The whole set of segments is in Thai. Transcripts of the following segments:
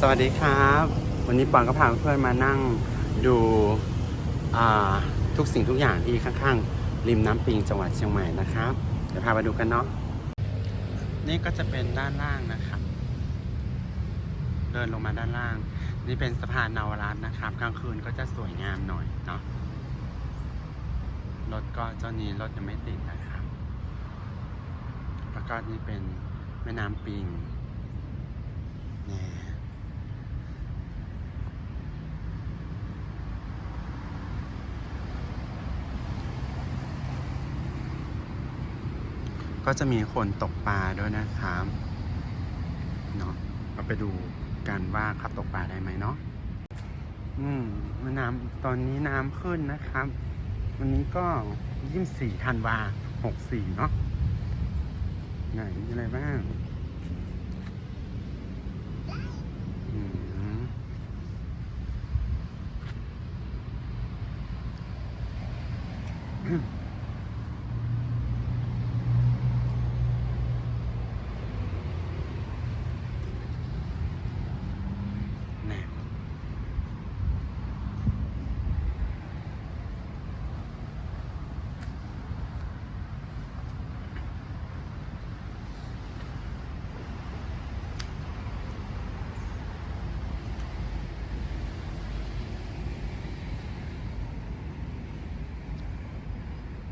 สวัสดีครับ วันนี้ปอนก็พาเพื่อนมานั่งดูทุกสิ่งทุกอย่างที่ข้างๆ ริมน้ำปิงจังหวัดเชียงใหม่นะครับ เดี๋ยวพาไปดูกันเนาะนี่ก็จะเป็นด้านล่างนะครับ เดินลงมาด้านล่าง นี่เป็นสะพานนาวรัตน์นะครับ กลางคืนก็จะสวยงามหน่อยเนาะรถก็เจ้านี้รถยังไม่ติดนะครับ แล้วก็นี่เป็นแม่น้ำปิงเนี่ย ก็จะมีคนตกปลาด้วยนะครับเนาะเราไปดูกันว่าเขาตกปลาได้ไหมเนาะอืมน้ำตอนนี้น้ำขึ้นนะครับ วันนี้ก็ยี่สิบสี่ธันวาหกสี่เนาะไหนมีอะไรบ้างอืมแน่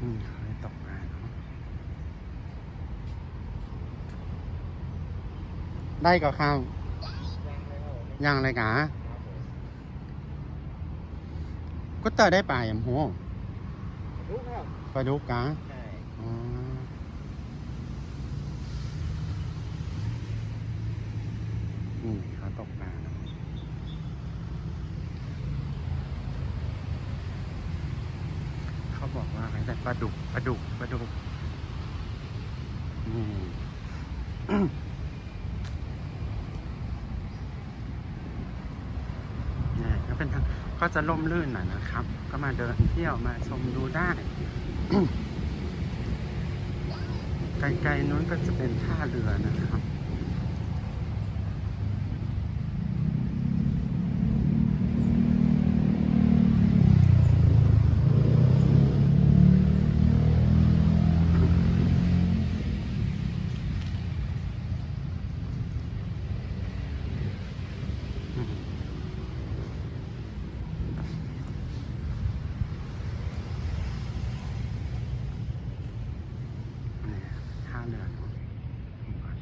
อืมเขาได้ตกมาเนาะได้ก็ข้าวยังเลยกะก็เตอได้ปลาอย่างหัวรู้ครับปลาดุกกะใช่อ๋อนี่เขาตกปลาเนอะเขา บอกว่าอะไรแต่ปลาดุกปลาดุกปลาดุกนี่นี่ก็เป็นทางก็จะล่มลื่นหน่อยนะครับ ก็มาเดินเที่ยวมาชมดูได้ไกลๆนู้นก็จะเป็นท่าเรือนะครับ นี่ท่าเรือเนอะดูก่อน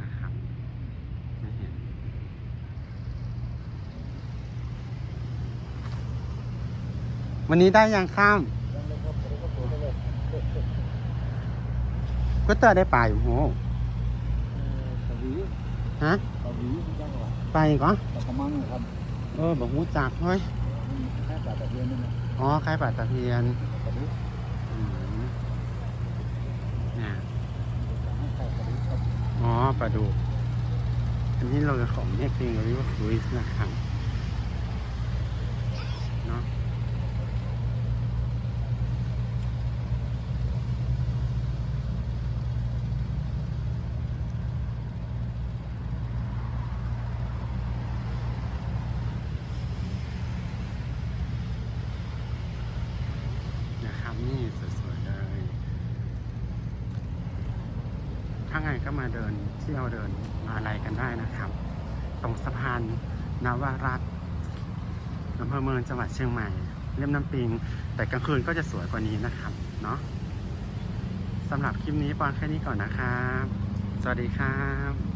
นะครับ ไม่เห็น วันนี้ได้ยังข้ามก็เตอร์ได้ปลาอยู่โหฮะสวีจังหวะไปก่อนตะกมังครับเออบอกหูจักเฮ้ยแค่แต่ตะเพียนนะอ๋อใครป่าตะเพียนอ๋อปลาดุอันนี้เราจะของเรียกเองเราเรียกว่าครูซนะครับ เนาะับนี่สวยๆเลย ถ้าไงก็มาเดินเที่ยวเดินมาอะไรกันได้นะครับ ตรงสะพานนวรัตน์อำเภอเมืองจังหวัดเชียงใหม่เรียบน้ำปิง แต่กลางคืนก็จะสวยกว่านี้นะครับเนาะสำหรับคลิปนี้ปอนแค่นี้ก่อนนะครับ สวัสดีครับ